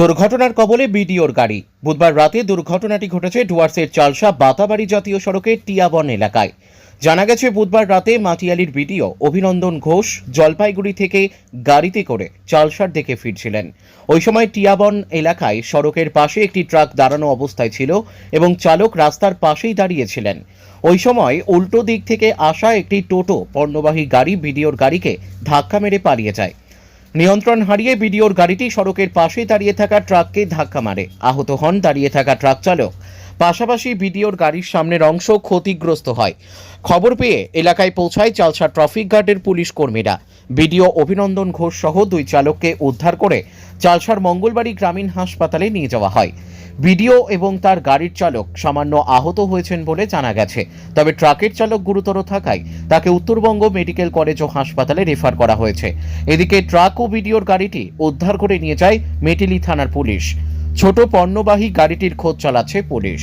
দুর্ঘটনার কবলে বিডিওর গাড়ি। বুধবার রাতে দুর্ঘটনাটি ঘটেছে ডুয়ার্সের চালসা বাতাবাড়ি জাতীয় সড়কের টিয়াবন এলাকায়। জানা গেছে, বুধবার রাতে মাটিয়ালির বিডিও অভিনন্দন ঘোষ জলপাইগুড়ি থেকে গাড়িতে করে চালসার দিকে ফিরছিলেন। ওই সময় টিয়াবন এলাকায় সড়কের পাশে একটি ট্রাক দাঁড়ানো অবস্থায় ছিল এবং চালক রাস্তার পাশেই দাঁড়িয়েছিলেন। ওই সময় উল্টো দিক থেকে আসা একটি টোটো পণ্যবাহী গাড়ি বিডিওর গাড়িকে ধাক্কা মেরে পালিয়ে যায়। নিয়ন্ত্রণ হারিয়ে বিডিওর গাড়িটি সড়কের পাশে দাঁড়িয়ে থাকা ট্রাককে ধাক্কা মারে। আহত হন দাঁড়িয়ে থাকা ট্রাক চালক। পাশাপাশি বিডিওর গাড়ির সামনের অংশ ক্ষতিগ্রস্ত হয়। খবর পেয়ে এলাকায় পৌঁছায় চালসা ট্রাফিক গার্ডের পুলিশ কর্মীরা। বিডিও অভিনন্দন ঘোষ সহ দুই চালককে উদ্ধার করে চালসার মঙ্গলবাড়ি গ্রামীণ হাসপাতালে নিয়ে যাওয়া হয়। বিডিও এবং তার গাড়ির চালক সামান্য আহত হয়েছেন বলে জানা গেছে। তবে ট্রাকের চালক গুরুতর থাকায় তাকে উত্তরবঙ্গ মেডিকেল কলেজ ও হাসপাতালে রেফার করা হয়েছে। এদিকে ট্রাক ও বিডিওর গাড়িটি উদ্ধার করে নিয়ে যায় মেটিলি থানার পুলিশ। ছোট পণ্যবাহী গাড়িটির খোঁজ চালাচ্ছে পুলিশ।